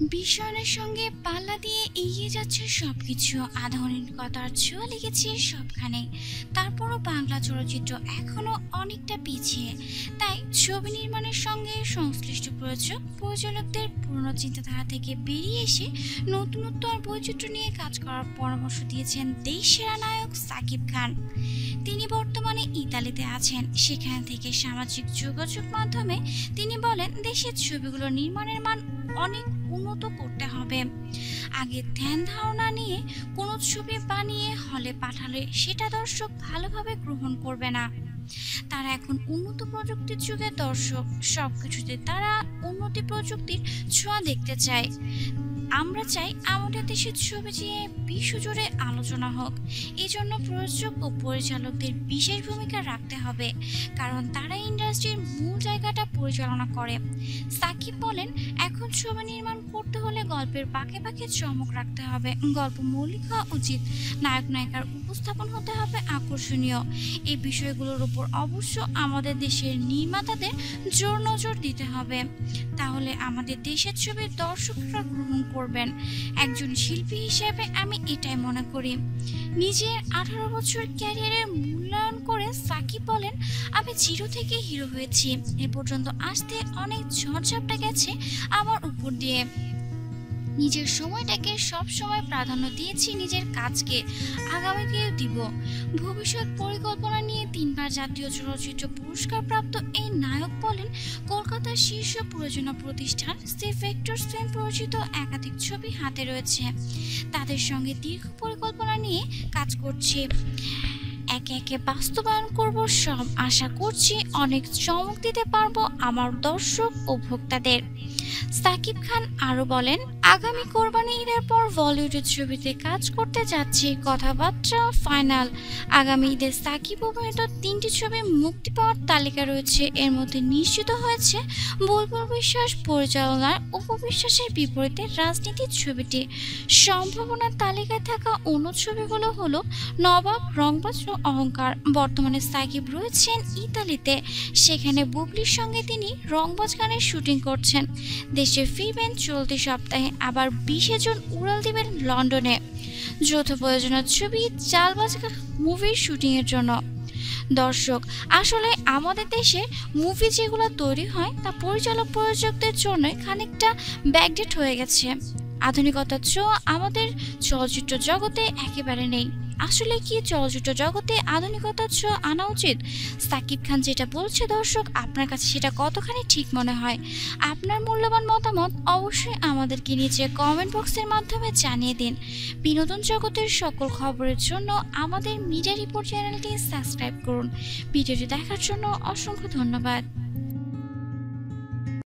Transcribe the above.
বিশ্বায়নের সঙ্গে পাল্লা দিয়ে এগিয়ে যাচ্ছে সব সবকিছু। আধুনিকতার ছোঁয়া লেগেছে সবখানে। তারপরও বাংলা চলচ্চিত্র এখনও অনেকটা পিছিয়ে। তাই ছবি নির্মাণের সঙ্গে সংশ্লিষ্ট প্রযোজক পরিচালকদের পুরনো চিন্তাধারা থেকে বেরিয়ে এসে নতুনত্ব আর বৈচিত্র্য নিয়ে কাজ করার পরামর্শ দিয়েছেন দেশ সেরা নায়ক সাকিব খান। তিনি বর্তমানে ইতালিতে আছেন। সেখান থেকে সামাজিক যোগাযোগ মাধ্যমে তিনি বলেন, দেশের ছবিগুলো নির্মাণের মান অনেক উন্নত করতে হবে। আগে ধ্যান ধারণা নিয়ে কোনো ছবি বানিয়ে হলে পাঠালে সেটা দর্শক ভালোভাবে গ্রহণ করবে না। তারা এখন উন্নত প্রযুক্তির যুগে দর্শক, সবকিছুতে তারা উন্নতি প্রযুক্তির ছোঁয়া দেখতে চায়। আমরা চাই আমাদের দেশের ছবি যে বিশ্বজুড়ে আলোচনা হোক। এই জন্য প্রযোজক ও পরিচালকদের বিশেষ ভূমিকা রাখতে হবে। কারণ তারা ইন্ডাস্ট্রির মূল জায়গাটা পরিচালনা করে। সাকিব বলেন, এখন ছবি নির্মাণ করতে হলে গল্পের পাকে পাকে চমক রাখতে হবে। গল্প মৌলিক হওয়া উচিত। নায়ক নায়িকার উপস্থাপন হতে হবে আকর্ষণীয়। এই বিষয়গুলোর উপর অবশ্য আমাদের দেশের নির্মাতাদের জোর নজর দিতে হবে। তাহলে আমাদের দেশের ছবি দর্শকরা গ্রহণ করবেন। একজন শিল্পী হিসেবে আমি এটাই মনে করি। নিজের আঠারো বছর ক্যারিয়ারের মূল্যায়ন করে সাকিব বলেন, আমি জিরো থেকে হিরো হয়েছি। এ পর্যন্ত আসতে অনেক ঝড়ঝাপটা গেছে আমার উপর দিয়ে। নিজের সময়টাকে সব সময় প্রাধান্য দিয়েছি নিজের কাজকে। আগামীকেও দিব। ভবিষ্যৎ পরিকল্পনা জাতীয় চলচ্চিত্র পুরস্কার প্রাপ্ত এই নায়ক বলেন, কলকাতার শীর্ষ প্রযোজনা প্রতিষ্ঠান সি ভেক্টর স্পেন পরিচিত একাধিক ছবি হাতে রয়েছে। তাদের সঙ্গে দীর্ঘ পরিকল্পনা নিয়ে কাজ করছে। একে একে বাস্তবায়ন করব সব। আশা করছি অনেক চমক দিতে পারব আমার দর্শক ও ভোক্তাদের। সাকিব খান আরও বলেন, আগামী কোরবানি ঈদের পর বলিউডের ছবিতে কাজ করতে যাচ্ছি, কথাবার্তা ফাইনাল। আগামী ঈদে সাকিব অভিনীত তিনটি ছবি মুক্তি পাওয়ার তালিকা রয়েছে। এর মধ্যে নিশ্চিত হয়েছে বুলবুল বিশ্বাস পরিচালনার উপবিশ্বাসের বিপরীতে রাজনীতির ছবিটি। সম্ভাবনার তালিকায় থাকা অন্য ছবিগুলো হলো নবাব, রংবাজ ও অহংকার। বর্তমানে সাকিব রয়েছেন ইতালিতে। সেখানে বুবলির সঙ্গে তিনি রংবাজ গানের শুটিং করছেন। দেশে ফিরবেন চলতি সপ্তাহে আবার বিশে জন উড়াল দিবেন লন্ডনে। যৌথ প্রয়োজনের ছবি চালবাজ মুভির শুটিংয়ের জন্য। দর্শক, আসলে আমাদের দেশে মুভি যেগুলো তৈরি হয় তা পরিচালক প্রযোজকদের জন্য খানিকটা ব্যাকডেট হয়ে গেছে। আধুনিকতার ছোঁয়া আমাদের চলচ্চিত্র জগতে একেবারে নেই। আসলে কি চলচ্চিত্র জগতে আধুনিকতার ছোঁয়া আনা উচিত? সাকিব খান যেটা বলছে, দর্শক, আপনার কাছে সেটা কতখানি ঠিক মনে হয়? আপনার মূল্যবান মতামত অবশ্যই আমাদেরকে নিচে কমেন্ট বক্সের মাধ্যমে জানিয়ে দিন। বিনোদন জগতের সকল খবরের জন্য আমাদের মিডিয়া রিপোর্ট চ্যানেলটি সাবস্ক্রাইব করুন। ভিডিওটি দেখার জন্য অসংখ্য ধন্যবাদ।